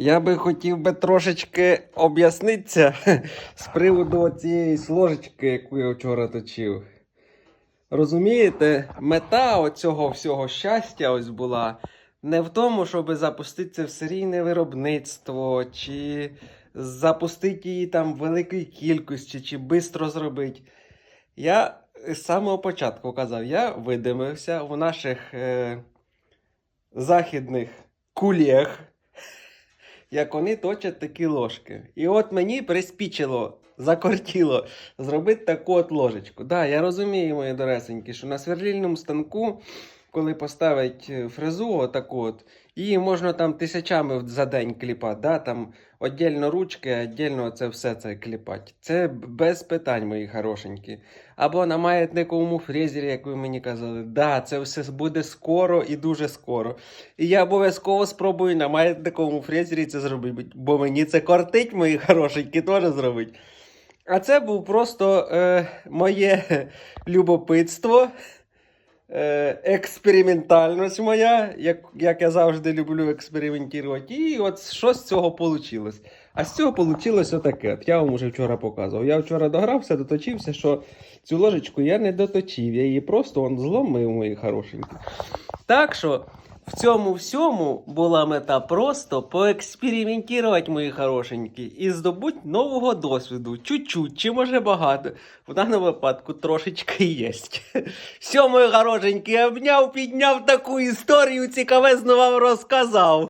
Я би хотів би трошечки об'яснитися з приводу цієї ложечки, яку я вчора точив. Розумієте, мета оцього всього щастя ось була не в тому, щоб запуститися в серійне виробництво, чи запустити її там в великій кількості, чи швидко зробити. Я з самого початку казав, я видимився у наших е, західних кулєх, як вони точать такі ложки. І от мені приспічило, закортіло зробити таку от ложечку. Да, я розумію, мої доресенькі, що на сверлільному станку, коли поставить е, фрезу отаку от, її можна там тисячами за день кліпати. Да? Там Отдельно ручки, отдельно це все це кліпати. Це без питань, мої хорошенькі. Або на маятниковому фрезері, як ви мені казали. Да, це все буде скоро і дуже скоро. І я обов'язково спробую на маятниковому фрезері це зробити, бо мені це кортить, мої хорошенькі, теж зробити. А це був просто е, моє любопитство, експериментальність моя, як, як я завжди люблю експериментувати. І от що з цього вийшло? А з цього вийшло отаке. От я вам уже вчора показував. Я вчора догрався, доточився, що цю ложечку я не доточив, я її просто он зломив, мої хорошенькі. Так що в цьому всьому була мета просто поекспериментувати, мої хорошенькі, і здобути нового досвіду. Чуть-чуть, чи може багато. В даному випадку трошечки є. Все, мої хорошенькі, обняв, підняв таку історію, цікавезну вам розказав.